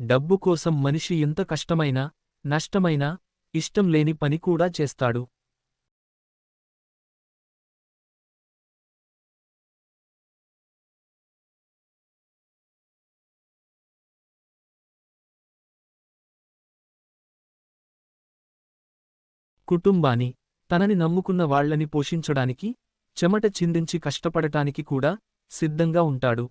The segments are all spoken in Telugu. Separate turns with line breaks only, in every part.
డబ్బు కోసం మనిషి ఎంత కష్టమైనా నష్టమైనా ఇష్టం లేని పని కూడా చేస్తాడు. కుటుంబాన్ని తనని నమ్ముకున్న వాళ్ళని పోషించడానికి చెమట చిందించి కష్టపడటానికి కూడా సిద్ధంగా ఉంటాడు.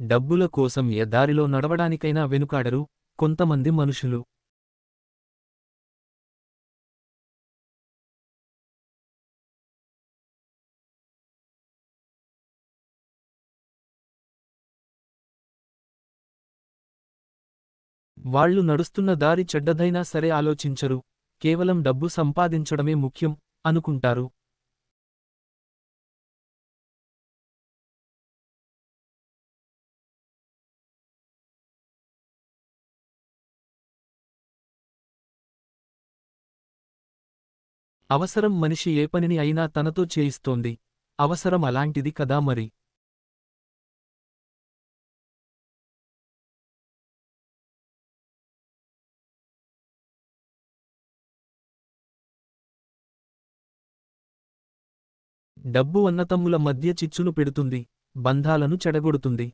డబ్బుల కోసం ఏ దారిలో నడవడానికైనా వెనుకాడరు కొంతమంది మనుషులు. వాళ్ళు నడుస్తున్న దారి చెడ్డదైనా సరే ఆలోచించరు. కేవలం డబ్బు సంపాదించడమే ముఖ్యం అనుకుంటారు. అవసరం మనిషి ఏ పనిని అయినా తనతో చేయిస్తోంది. అవసరం అలాంటిది కదా మరి? డబ్బు అన్నతమ్ముల మధ్య చిచ్చును పెడుతుంది బంధాలను చెడగొడుతుంది.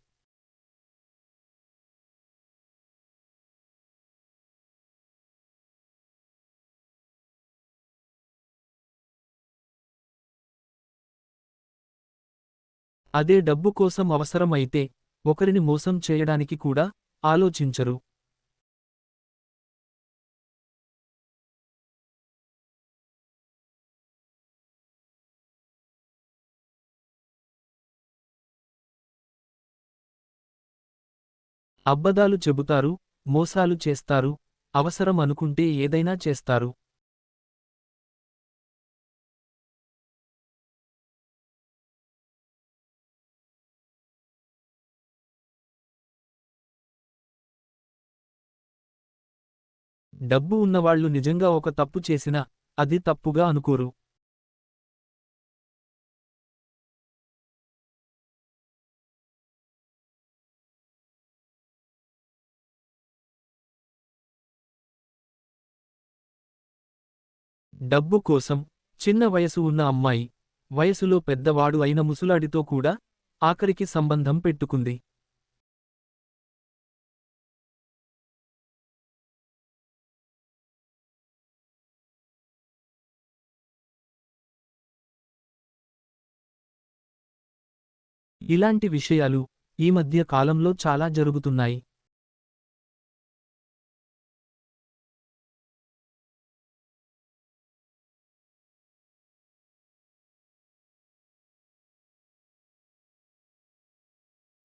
అదే డబ్బు కోసం అవసరం అయితే ఒకరిని మోసం చేయడానికి కూడా ఆలోచించరు. అబ్బదాలు చెబుతారు మోసాలు చేస్తారు అవసరం అనుకుంటే ఏదైనా చేస్తారు. డబ్బు ఉన్నవాళ్ళు నిజంగా ఒక తప్పు చేసినా అది తప్పుగా అనుకోరు. డబ్బు కోసం చిన్న వయసు ఉన్న అమ్మాయి వయసులో పెద్దవాడు అయిన ముసులాడితో కూడా ఆఖరికి సంబంధం పెట్టుకుంది. ఇలాంటి విషయాలు ఈ మధ్య కాలంలో చాలా జరుగుతున్నాయి.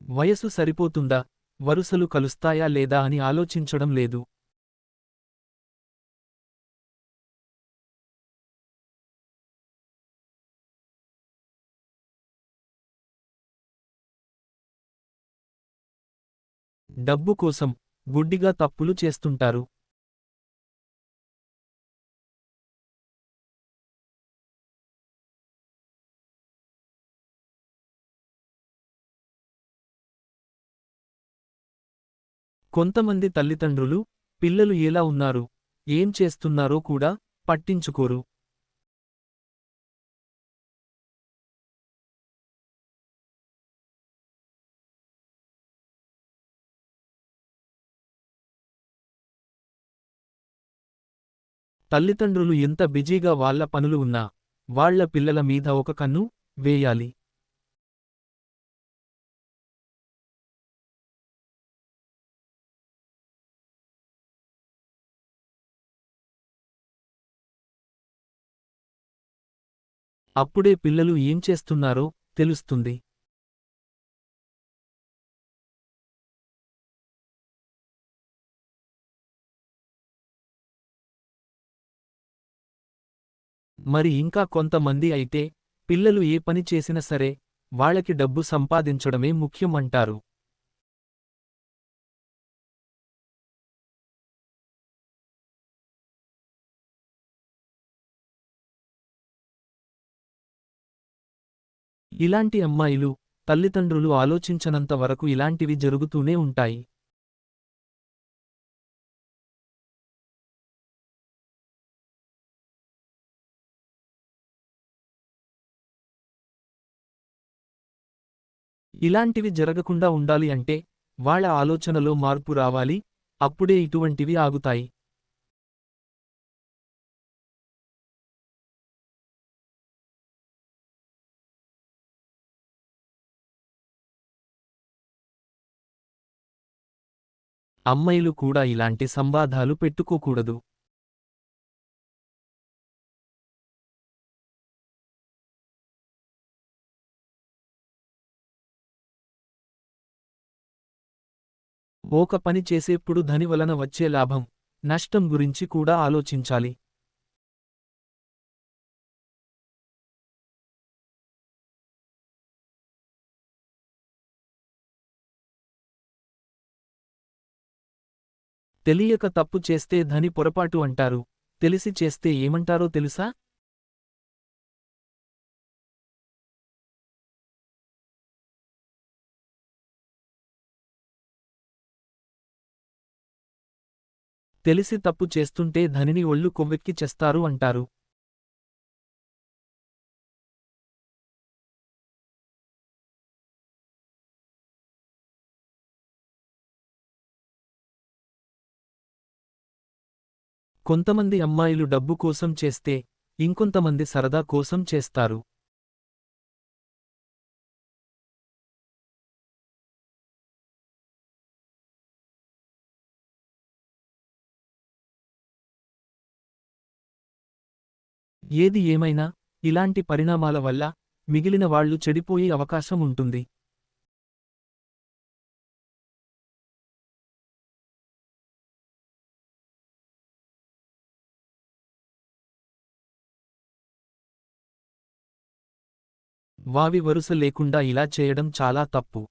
వయసు సరిపోతుందా? వరుసలు కలుస్తాయా లేదా అని ఆలోచించడం లేదు. డబ్బు కోసం గుడ్డిగా తప్పులు చేస్తుంటారు. కొంతమంది తల్లిదండ్రులు పిల్లలు ఎలా ఉన్నారు ఏం చేస్తున్నారో కూడా పట్టించుకోరు. తల్లిదండ్రులు ఎంత బిజీగా వాళ్ళ పనులు ఉన్నా వాళ్ళ పిల్లల మీద ఒక కన్ను వేయాలి. అప్పుడే పిల్లలు ఏం చేస్తున్నారో తెలుస్తుంది. మరి ఇంకా కొంతమంది అయితే పిల్లలు ఏ పని చేసినా సరే వాళ్ళకి డబ్బు సంపాదించడమే ముఖ్యమంటారు. ఇలాంటి అమ్మాయిలు తల్లిదండ్రులు ఆలోచించనంత వరకు ఇలాంటివి జరుగుతూనే ఉంటాయి. ఇలాంటివి జరగకుండా ఉండాలి అంటే వాళ్ళ ఆలోచనలో మార్పు రావాలి అప్పుడే ఇటువంటివి ఆగుతాయి. అమ్మాయిలు కూడా ఇలాంటి సంవాదాలు పెట్టుకోకూడదు. ఒక పని చేసేప్పుడు ధని వలన వచ్చే లాభం నష్టం గురించి కూడా ఆలోచించాలి. తెలియక తప్పు చేస్తే ధని పొరపాటు అంటారు. తెలిసి చేస్తే ఏమంటారో తెలుసా? తెలిసి తప్పు చేస్తుంటే ధనిని ఒళ్ళు కొవ్వెక్కి చేస్తారు అంటారు. కొంతమంది అమ్మాయిలు డబ్బు కోసం చేస్తే ఇంకొంతమంది సరదా కోసం చేస్తారు. ఏది ఏమైనా ఇలాంటి పరిణామాల వల్ల మిగిలిన వాళ్ళు చెడిపోయే అవకాశం ఉంటుంది. వావి వరుస లేకుండా ఇలా చేయడం చాలా తప్పు.